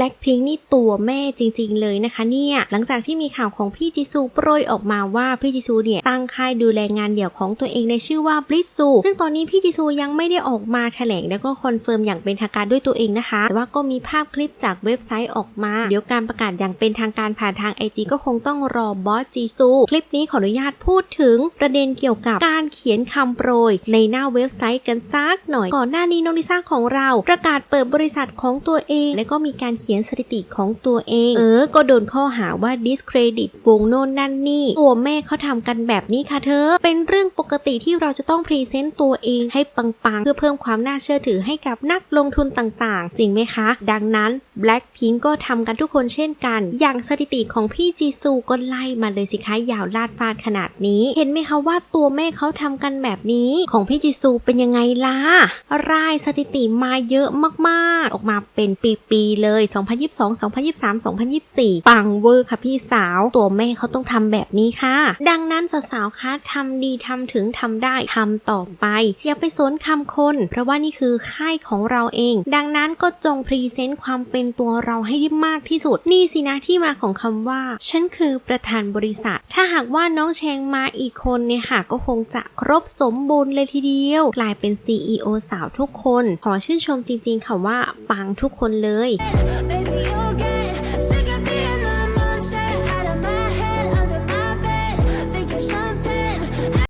Blackpink นี่ตัวแม่จริง ๆ เลยนะคะเนี่ย หลังจากที่มีข่าวของพี่จิซูโปรยออกมาว่าพี่จิซูเนี่ยตั้งค่ายดูแลงานเดี่ยวของตัวเองในชื่อว่า b l i t z u ซึ่งตอนนี้พี่จิซูยังไม่ได้ออกมาแถลงแล้วก็คอนเฟิร์มอย่างเป็นทางการด้วยตัวเองนะคะ แต่ว่าก็มีภาพคลิปจากเว็บไซต์ออกมา เดี๋ยวการประกาศอย่างเป็นทางการผ่านทาง IG ก็คงต้องรอบอสจิซู คลิปนี้ขออนุญาตพูดถึงประเด็นเกี่ยวกับการเขียนคำโปรย ในหน้าเว็บไซต์กันสักหน่อย ก่อนหน้านี้น้องลิซ่าของเราประกาศเปิดบริษัทของตัวเอง และก็มีการเขียนียนสถิติของตัวเอง เออ ก็โดนข้อหาว่า discredit วงโน่นนั่นนี่ ตัวแม่เขาทำกันแบบนี้ค่ะเธอ เป็นเรื่องปกติที่เราจะต้องพรีเซนต์ตัวเองให้ปังๆ เพื่อเพิ่มความน่าเชื่อถือให้กับนักลงทุนต่างๆ จริงไหมคะ ดังนั้น Blackpink ก็ทำกันทุกคนเช่นกัน อย่างสถิติของพี่จีซูก็ไล่มาเลยสิคะยาวลาดฟาดขนาดนี้ เห็นไหมคะว่าตัวแม่เขาทำกันแบบนี้ของพี่จีซูเป็นยังไงล่ะรายสถิติมาเยอะมากๆ ออกมาเป็นปีๆเลย2022 2023 2024 ปังเวอร์ค่ะพี่สาว ตัวแม่เขาต้องทำแบบนี้ค่ะ ดังนั้นสาวๆคะทำดีทำถึงทำได้ทำต่อไป อย่าไปสนคำคน เพราะว่านี่คือค่ายของเราเอง ดังนั้นก็จงพรีเซนต์ความเป็นตัวเราให้ได้มากที่สุด นี่สินะที่มาของคำว่า ฉันคือประธานบริษัท ถ้าหากว่าน้องแชงมาอีกคนเนี่ยค่ะก็คงจะครบสมบูรณ์เลยทีเดียว กลายเป็น CEO สาวทุกคน ขอชื่นชมจริงๆค่ะว่าปังทุกคนเลย Baby, you'll get